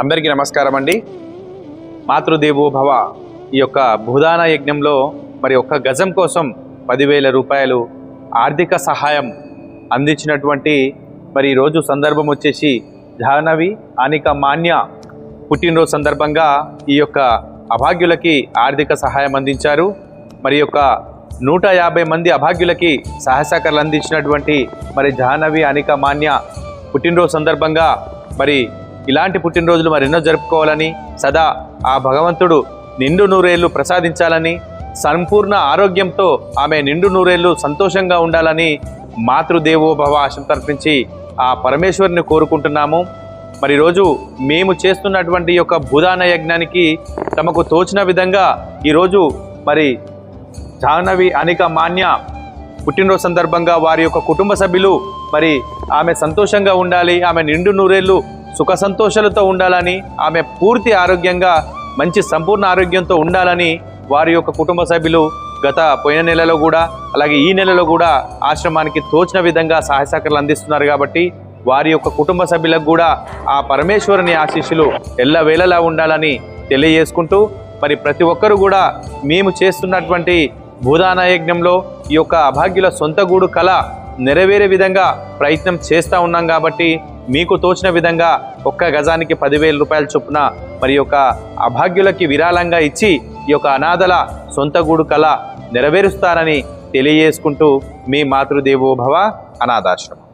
అందరికీ నమస్కారం అండి. మాతృదేవో భవ ఈ యొక్క భూదాన యజ్ఞంలో మరి ఒక్క గజం కోసం పదివేల రూపాయలు ఆర్థిక సహాయం అందించినటువంటి మరి ఈరోజు సందర్భం వచ్చేసి జాహ్నవి అనిక మాన్య పుట్టినరోజు సందర్భంగా ఈ యొక్క అభాగ్యులకి ఆర్థిక సహాయం అందించారు. మరి యొక్క నూట యాభై మంది అభాగ్యులకి సహాయసహకారాలు అందించినటువంటి మరి జాహ్నవి అనిక మాన్య పుట్టినరోజు సందర్భంగా మరి ఇలాంటి పుట్టినరోజులు మరెన్నో జరుపుకోవాలని సదా ఆ భగవంతుడు నిండు నూరేళ్ళు ప్రసాదించాలని సంపూర్ణ ఆరోగ్యంతో ఆమె నిండు నూరేళ్ళు సంతోషంగా ఉండాలని మాతృదేవోభవ ఆశం తర్పించి ఆ పరమేశ్వరిని కోరుకుంటున్నాము. మరి రోజు మేము చేస్తున్నటువంటి యొక్క భూదాన యజ్ఞానికి తమకు తోచిన విధంగా ఈరోజు మరి జాహ్నవి అనిక మాన్య పుట్టినరోజు సందర్భంగా వారి యొక్క కుటుంబ సభ్యులు మరి ఆమె సంతోషంగా ఉండాలి ఆమె నిండు నూరేళ్ళు సుఖ సంతోషాలతో ఉండాలని ఆమె పూర్తి ఆరోగ్యంగా మంచి సంపూర్ణ ఆరోగ్యంతో ఉండాలని వారి యొక్క కుటుంబ సభ్యులు గత పోయిన నెలలో కూడా అలాగే ఈ నెలలో కూడా ఆశ్రమానికి తోచిన విధంగా సహాయ సహకారాలు అందిస్తున్నారు కాబట్టి వారి యొక్క కుటుంబ సభ్యులకు కూడా ఆ పరమేశ్వరుని ఆశీస్సులు ఎల్లవేళలా ఉండాలని తెలియజేసుకుంటూ మరి ప్రతి ఒక్కరూ కూడా మేము చేస్తున్నటువంటి భూదాన యజ్ఞంలో ఈ యొక్క అభాగ్యుల సొంత గూడు కళ నెరవేరే విధంగా ప్రయత్నం చేస్తూ ఉన్నాం కాబట్టి మీకు తోచిన విధంగా ఒక్క గజానికి పదివేల రూపాయల చొప్పున మరి యొక్క అభాగ్యులకి విరాళంగా ఇచ్చి ఈ యొక్క అనాథల సొంత గూడు కళ నెరవేరుస్తారని తెలియజేసుకుంటూ మీ మాతృదేవోభవ అనాథాశ్రమం.